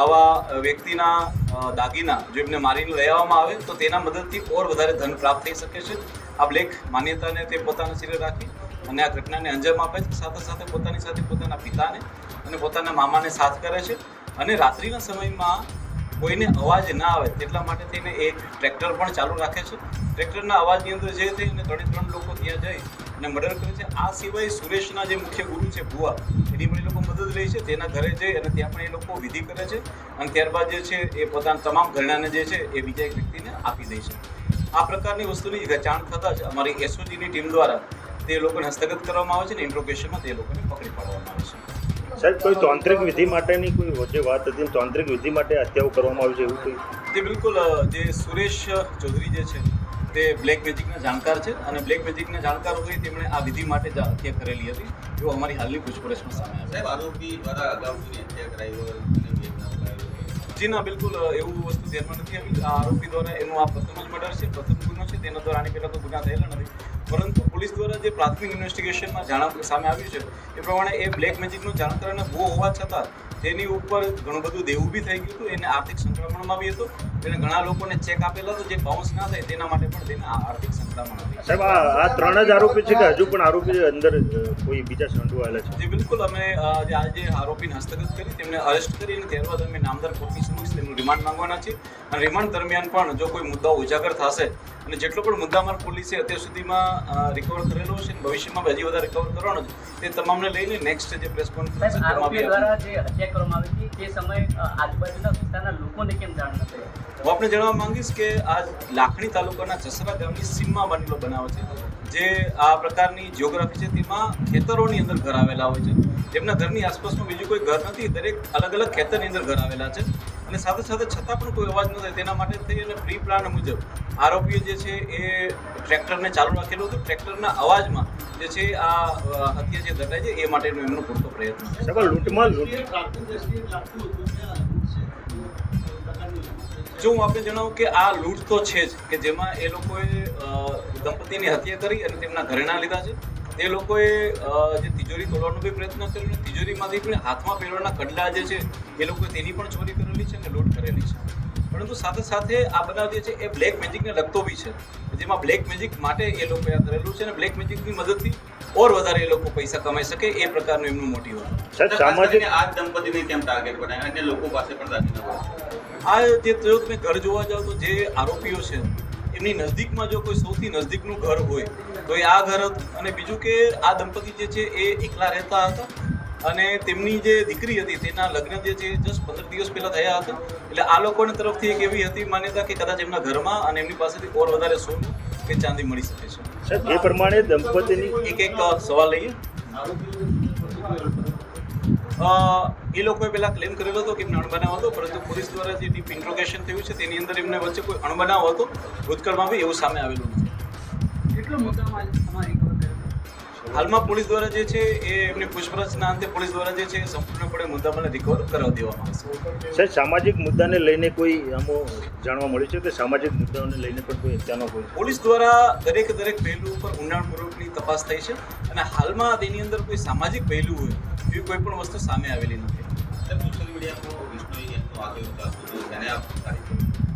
આવા વ્યક્તિના દાગીના જો એમને મારીને લઈ આવવામાં આવે, તો તેના મદદથી ઓર વધારે ધન પ્રાપ્ત થઈ શકે છે. આ બ્લેક માન્યતાને તે પોતાના શિરે રાખી અને આ ઘટનાને અંજામ આપે છે. સાથે સાથે પોતાની સાથે પોતાના પિતાને અને પોતાના મામાને સાથ કરે છે. અને રાત્રિના સમયમાં કોઈને અવાજ ના આવે તેટલા માટે થઈને એક ટ્રેક્ટર પણ ચાલુ રાખે છે. ટ્રેક્ટરના અવાજની અંદર જે થઈ અને ત્રણે ત્રણ લોકો ત્યાં જઈ અને મર્ડર કરે છે. આ સિવાય સુરેશના જે મુખ્ય ગુરુ છે ભુવા, એની પણ એ લોકો મદદ લે છે. તેના ઘરે જઈ અને ત્યાં પણ એ લોકો વિધિ કરે છે અને ત્યારબાદ જે છે એ પોતાના તમામ ઘરણાને જે છે એ બીજા એક વ્યક્તિને આપી દે છે. આ પ્રકારની વસ્તુની જાણ થતાં જ અમારી એસઓજીની ટીમ દ્વારા તે લોકોને હસ્તગત કરવામાં આવે છે અને ઇન્ટ્રોગેશનમાં તે લોકોને પકડી પાડવામાં આવે છે. સાહેબ કોઈ તાંત્રિક વિધિ માટેની કોઈ વચ્ચે વાત હતી તાંત્રિક વિધિ માટે હત્યાઓ કરવામાં આવી છે એવું કોઈ? તે બિલકુલ જે સુરેશ ચૌધરી જે છે તે બ્લેક મેજિકના જાણકાર છે અને બ્લેક મેજિકના જાણકાર હોય તેમણે આ વિધિ માટે જ હત્યા કરેલી હતી. એવું અમારી હાલની પૂછપરછમાં સામે આવ્યું સાહેબ આરોપી દ્વારા અગાઉ હત્યા કરાઈ હોય જી ના બિલકુલ એવું વસ્તુ ધ્યાનમાં નથી આવી. આ આરોપી દ્વારા એનું આ પ્રથમ જ મર્ડર છે પ્રથમ ગુનો છે. તેના દ્વારા આની પહેલાં તો ગુના થયેલા નથી. પરંતુ પોલીસ દ્વારા જે પ્રાથમિક ઇન્વેસ્ટિગેશનમાં જાણ સામે આવ્યું છે, એ પ્રમાણે એ બ્લેક મેજિકનું અને બહુ હોવા છતાં તેની ઉપર ઘણું બધું દેવું બી થઈ ગયું હતું એને આર્થિક સંક્રમણમાં બી હતું તેને ઘણા લોકોને ચેક આપેલા હતો જે બાઉન્સ ના થાય તેના માટે પણ તેને આર્થિક સંક્રમણ હતી. સાહેબ આ ત્રણ જ આરોપી છે કે હજુ પણ આરોપી અંદર કોઈ બીજા સંડોવાયેલા છે? જી બિલકુલ. અમે જે આજે આરોપીને હસ્તગત કરી તેમને અરેસ્ટ કરી અને ત્યારબાદ અમે નામદાર કોર્ટની સમક્ષ તેમનું રિમાન્ડ માંગવાના છે અને રિમાન્ડ દરમિયાન પણ જો કોઈ મુદ્દાઓ ઉજાગર થશે અને જેટલો પણ મુદ્દામાલ પોલીસે અત્યાર સુધીમાં રિકવર કરેલો છે ભવિષ્યમાં હજી વધારે રિકવર કરવાનો છે તે તમામને લઈને નેક્સ્ટ જે પ્રેસ કોન્ફરન્સ દ્વારા જે હત્યા કરવામાં આજુબાજુના વિસ્તારના લોકોને કેમ જાણ ન હું આપને જણાવવા માંગીશ કે આ લાખણી તાલુકાના જસરા ગામની સીમમાં બનેલો બનાવ છે, જે આ પ્રકારની જ્યોગ્રાફી છે, તેમાં ખેતરોની અંદર ઘર આવેલા હોય છે. જેમના ઘરની આસપાસનું બીજું કોઈ ઘર નથી, દરેક અલગ અલગ ખેતરની અંદર ઘર આવેલા છે. અને સાથે સાથે છતાં પણ કોઈ અવાજ ન થાય, તેના માટે થઈ અને પ્રી પ્લાન મુજબ આરોપીઓ જે છે એ ટ્રેક્ટરને ચાલુ રાખેલું હતું. ટ્રેક્ટરના અવાજમાં જે છે આ હત્યા જે ઘટાય છે એ માટેનો એમનો પૂરતો પ્રયત્ન છે. લૂંટમાં જો હું આપને જણાવું કે આ લૂંટ તો છે જ કે જેમાં એ લોકોએ દંપતીની હત્યા કરી અને તેમના ઘરેણા લીધા છે. તે લોકોએ જે તિજોરી તોડવાનો બી પ્રયત્ન કર્યો અને તિજોરીમાંથી પણ હાથમાં પહેરવાના કડલા જે છે એ લોકોએ તેની પણ ચોરી કરેલી છે અને લૂંટ કરેલી છે. પરંતુ સાથે સાથે આ બનાવ જે છે એ બ્લેક મેજિકને લગતો બી છે. જેમાં બ્લેક મેજિક માટે એ લોકોએ આ કરેલું છે અને બ્લેક મેજિકની મદદથી ઓર વધારે એ લોકો પૈસા કમાઈ શકે એ પ્રકારનું એમનું મોટિવ હતું. સામાજિક આ દંપતીને કેમ ટાર્ગેટ બનાવ્યા? અને લોકો પાસે પણ દાગીના આ જે જો તમે ઘર જોવા જાઓ તો જે આરોપીઓ છે એમની નજદીકમાં જો કોઈ સૌથી નજદીકનું ઘર હોય તો એ આ ઘર હતું. અને બીજું કે આ દંપતી જે છે એ એકલા રહેતા હતા અને તેમની જે દીકરી હતી તેના લગ્ન જે છે જસ્ટ પંદર દિવસ પહેલા થયા હતા. એટલે આ લોકોની તરફથી એક એવી હતી માન્યતા કે કદાચ એમના ઘરમાં અને એમની પાસેથી ઓર વધારે સોનું કે ચાંદી મળી શકે છે. સાહેબ જે પ્રમાણે દંપતીની એક એક સવાલ લઈએ. એ લોકોએ પહેલાં ક્લેમ કરેલો હતો કે એમને અણબનાવ હતો પરંતુ પોલીસ દ્વારા જે ડીપ ઇન્ટ્રોગેશન થયું છે તેની અંદર એમને વચ્ચે કોઈ અણબનાવ હતો. ભૂતકાળમાં બી એવું સામે આવેલું નથી. કેટલો મુદ્દામાલ તમારે હાલમાં પોલીસ દ્વારા જે છે એ એમની પૂછપરછના અંતે પોલીસ દ્વારા જે છે એ સંપૂર્ણપણે મુદ્દામાં રિકવર કરાવી દેવામાં આવશે સાહેબ સામાજિક મુદ્દાને લઈને કોઈ આમો જાણવા મળ્યું છે કે સામાજિક મુદ્દાઓને લઈને પણ કોઈ હત્યાનો કોઈ પોલીસ દ્વારા દરેક દરેક પહેલું ઉપર ઊંડાણપૂર્વકની તપાસ થઈ છે અને હાલમાં તેની અંદર કોઈ સામાજિક પહેલું હોય એવી કોઈ પણ વસ્તુ સામે આવેલી નથી. સોશિયલ મીડિયા મીડિયામાં વિષ્ણુ આગળ